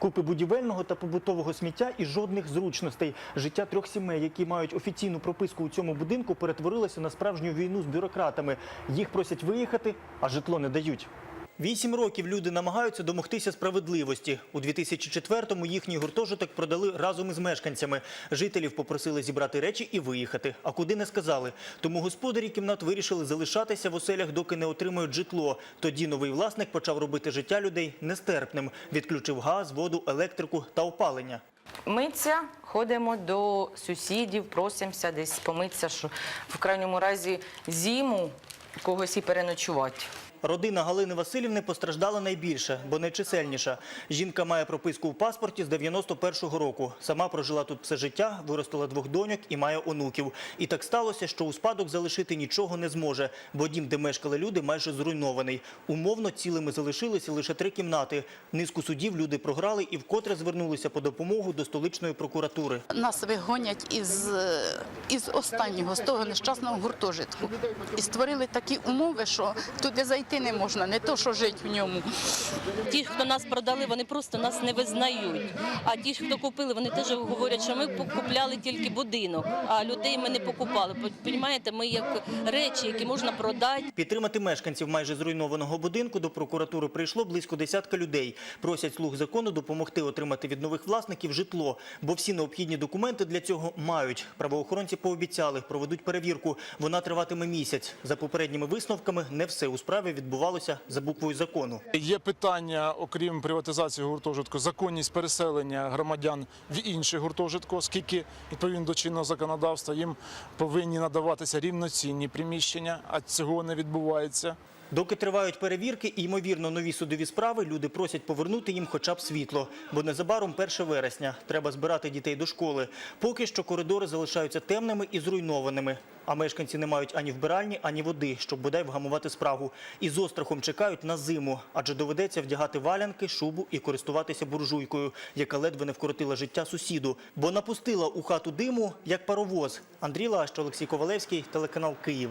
Купи будівельного та побутового сміття і жодних зручностей. Життя трьох сімей, які мають офіційну прописку у цьому будинку, перетворилося на справжню війну з бюрократами. Їх просять виїхати, а житло не дають. Вісім років люди намагаються домогтися справедливості. У 2004-му їхній гуртожиток продали разом із мешканцями. Жителів попросили зібрати речі і виїхати. А куди не сказали. Тому господарі кімнат вирішили залишатися в оселях, доки не отримають житло. Тоді новий власник почав робити життя людей нестерпним. Відключив газ, воду, електрику та опалення. Миться, ходимо до сусідів, просимося десь помитися, що в крайньому разі зиму когось і переночувати. Родина Галини Васильівни постраждала найбільше, бо найчисельніша. Жінка має прописку в паспорті з 91-го року. Сама прожила тут все життя, виростила двох доньок і має онуків. І так сталося, що у спадок залишити нічого не зможе, бо дім, де мешкали люди, майже зруйнований. Умовно цілими залишилися лише три кімнати. Низку судів люди програли і вкотре звернулися по допомогу до столичної прокуратури. Нас вигонять із, е, із останнього, з того нещасного гуртожитку. І створили такі умови, що туди зайти не можна, не то, що жити в ньому. Ті, хто нас продали, вони просто нас не визнають. А ті, хто купили, вони теж говорять, що ми купляли тільки будинок, а людей ми не покупали. Понімаєте, ми як речі, які можна продати. Підтримати мешканців майже зруйнованого будинку до прокуратури прийшло близько десятка людей. Просять слуг закону допомогти отримати від нових власників житло, бо всі необхідні документи для цього мають. Правоохоронці пообіцяли, проведуть перевірку. Вона триватиме місяць. За попередніми висновками, не все у справі відбувалося за буквою закону. Є питання, окрім приватизації гуртожитку, законність переселення громадян в інші гуртожитку, оскільки відповідно до чинного законодавства їм повинні надаватися рівноцінні приміщення, а цього не відбувається. Доки тривають перевірки і, ймовірно, нові судові справи, люди просять повернути їм хоча б світло. Бо незабаром 1 вересня. Треба збирати дітей до школи. Поки що коридори залишаються темними і зруйнованими. А мешканці не мають ані вбиральні, ані води, щоб бодай вгамувати справу. І з острахом чекають на зиму, адже доведеться вдягати валянки, шубу і користуватися буржуйкою, яка ледве не вкоротила життя сусіду. Бо напустила у хату диму, як паровоз. Андрій Лащ, Олексій Ковалевський, телеканал Київ.